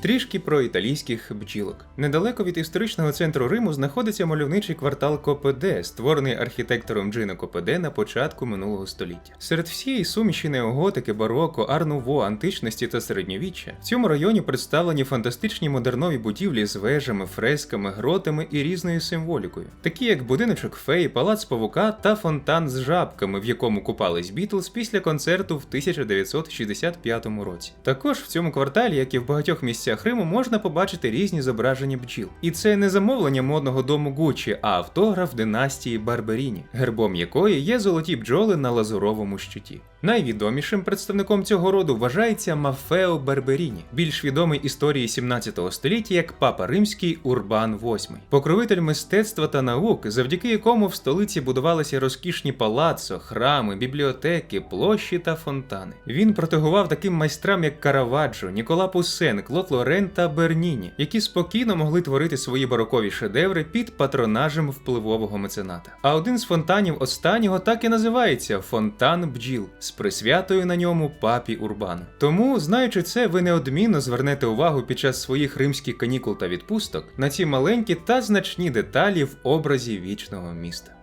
Трішки про італійських бджілок. Недалеко від історичного центру Риму знаходиться мальовничий квартал Копеде, створений архітектором Джино Копеде на початку минулого століття. Серед всієї суміші неоготики, бароко, арнуво, античності та середньовіччя в цьому районі представлені фантастичні модернові будівлі з вежами, фресками, гротами і різною символікою, такі як будиночок феї, палац павука та фонтан з жабками, в якому купались Бітлз після концерту в 1965 році. Також в цьому кварталі, як і в багатьох місцях Риму, можна побачити різні зображення бджіл. І це не замовлення модного дому Гуччі, а автограф династії Барберіні, гербом якої є золоті бджоли на лазуровому щиті. Найвідомішим представником цього роду вважається Мафео Барберіні, більш відомий історії 17 століття як папа римський Урбан VIII, покровитель мистецтва та наук, завдяки якому в столиці будувалися розкішні палаццо, храми, бібліотеки, площі та фонтани. Він протегував таким майстрам, як Караваджо, Нікола Пуссен, Клод Лорен та Берніні, які спокійно могли творити свої барокові шедеври під патронажем впливового мецената. А один з фонтанів останнього так і називається Фонтан бджіл з присвятою на ньому папі Урбану. Тому, знаючи це, ви неодмінно звернете увагу під час своїх римських канікул та відпусток на ці маленькі та значні деталі в образі вічного міста.